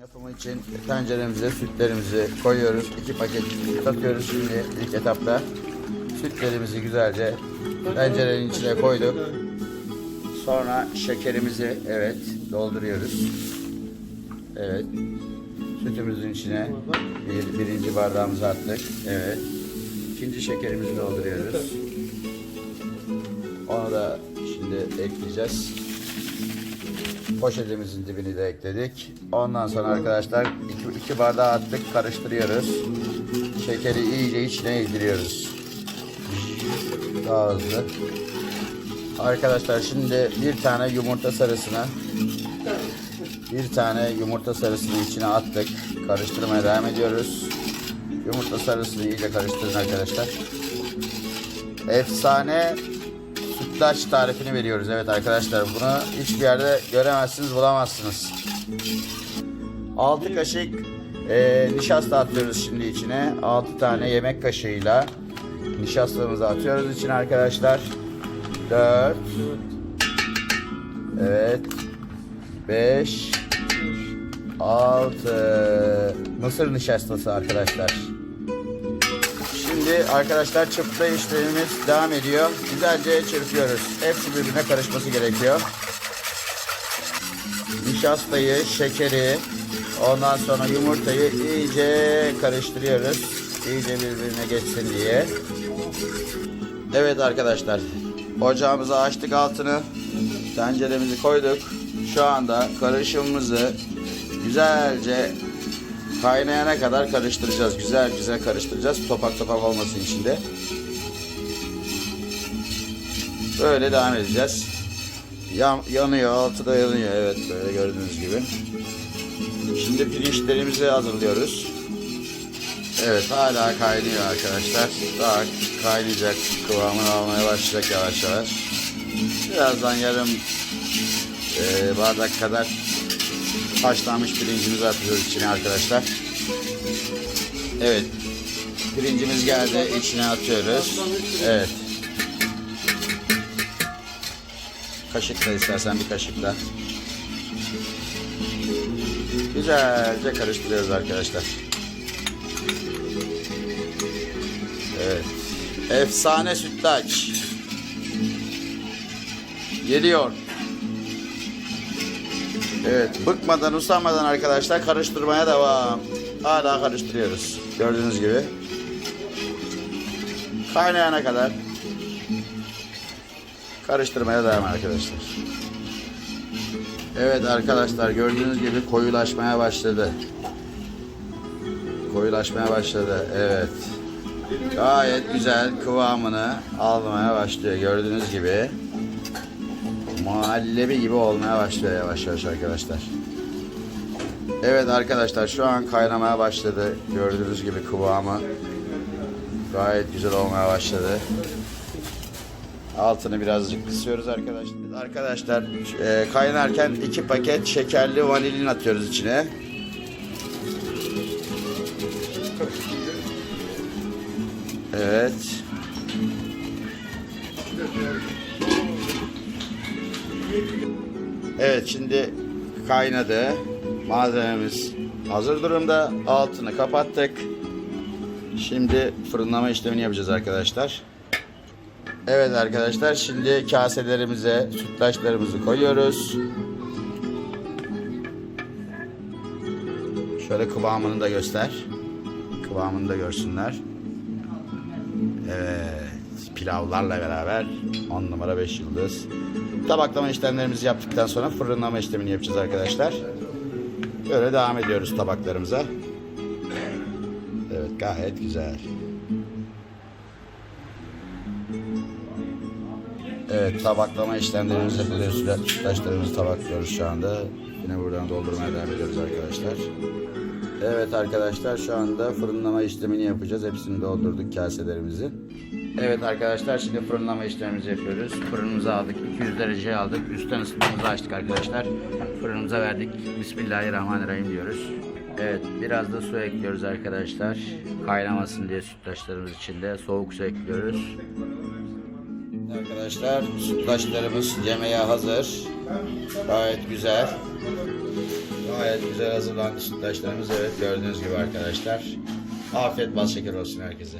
Yapımı için tenceremize sütlerimizi koyuyoruz. İki paket süt atıyoruz şimdi ilk etapta. Sütlerimizi güzelce tencerenin içine koyduk. Sonra şekerimizi evet dolduruyoruz. Evet. Sütümüzün içine bir, birinci bardağımızı attık. Evet. İkinci şekerimizi dolduruyoruz. Onu da şimdi ekleyeceğiz. Poşetimizin dibini de ekledik. Ondan sonra arkadaşlar iki, iki bardağı attık karıştırıyoruz. Şekeri iyice içine yediriyoruz. Daha hızlı. Arkadaşlar şimdi bir tane yumurta sarısını bir tane yumurta sarısını içine attık. Karıştırmaya devam ediyoruz. Yumurta sarısını iyice karıştırın arkadaşlar. Efsane sütlaç tarifini veriyoruz. Evet arkadaşlar bunu hiçbir yerde göremezsiniz, bulamazsınız. 6 kaşık e, nişasta atıyoruz şimdi içine. 6 tane yemek kaşığıyla nişastamızı atıyoruz içine arkadaşlar. 4 Evet 5 6 Mısır nişastası arkadaşlar. Şimdi arkadaşlar çırpma işlemimiz devam ediyor. Güzelce çırpıyoruz. Hepsi birbirine karışması gerekiyor. Nişastayı, şekeri, ondan sonra yumurtayı iyice karıştırıyoruz. İyice birbirine geçsin diye. Evet arkadaşlar. Ocağımızı açtık altını. Tenceremizi koyduk. Şu anda karışımımızı güzelce kaynayana kadar karıştıracağız. Güzel güzel karıştıracağız. Topak topak olmasın içinde. Böyle devam edeceğiz. Yan, yanıyor, altı da yanıyor. Evet böyle gördüğünüz gibi. Şimdi pirinçlerimizi hazırlıyoruz. Evet hala kaynıyor arkadaşlar. Daha kaynayacak. Kıvamını almaya başlayacak yavaş yavaş. Birazdan yarım e, bardak kadar haşlanmış pirincimizi atıyoruz içine arkadaşlar. Evet. Pirincimiz geldi. içine atıyoruz. Evet. Kaşıkla istersen bir kaşıkla. Güzelce karıştırıyoruz arkadaşlar. Evet. Efsane sütlaç. Geliyor. Evet, bıkmadan, usanmadan arkadaşlar karıştırmaya devam. Hala karıştırıyoruz. Gördüğünüz gibi. Kaynayana kadar karıştırmaya devam arkadaşlar. Evet arkadaşlar gördüğünüz gibi koyulaşmaya başladı. Koyulaşmaya başladı. Evet. Gayet güzel kıvamını almaya başlıyor. Gördüğünüz gibi muhallebi gibi olmaya başlıyor yavaş yavaş arkadaşlar. Evet arkadaşlar şu an kaynamaya başladı. Gördüğünüz gibi kıvamı gayet güzel olmaya başladı. Altını birazcık kısıyoruz arkadaşlar. Arkadaşlar e, kaynarken iki paket şekerli vanilin atıyoruz içine. Evet. Evet şimdi kaynadı. Malzememiz hazır durumda. Altını kapattık. Şimdi fırınlama işlemini yapacağız arkadaşlar. Evet arkadaşlar şimdi kaselerimize sütlaçlarımızı koyuyoruz. Şöyle kıvamını da göster. Kıvamını da görsünler. Evet pilavlarla beraber 10 numara 5 yıldız. Tabaklama işlemlerimizi yaptıktan sonra fırınlama işlemini yapacağız arkadaşlar. Böyle devam ediyoruz tabaklarımıza. Evet gayet güzel. Evet tabaklama işlemlerimiz yapılıyor. Sütlaçlarımızı tabaklıyoruz şu anda. Yine buradan doldurmaya devam ediyoruz arkadaşlar. Evet arkadaşlar şu anda fırınlama işlemini yapacağız. Hepsini doldurduk kaselerimizi. Evet arkadaşlar şimdi fırınlama işlemimizi yapıyoruz. Fırınımızı aldık. 200 dereceye aldık. Üstten ısıtmamızı açtık arkadaşlar. Fırınımıza verdik. Bismillahirrahmanirrahim diyoruz. Evet biraz da su ekliyoruz arkadaşlar. Kaynamasın diye sütlaçlarımız içinde soğuk su ekliyoruz. Arkadaşlar sütlaçlarımız yemeğe hazır. Gayet güzel. Fırınlamaya güzel hazırlandı sütlaçlarımız. Evet gördüğünüz gibi arkadaşlar. Afiyet bal şeker olsun herkese.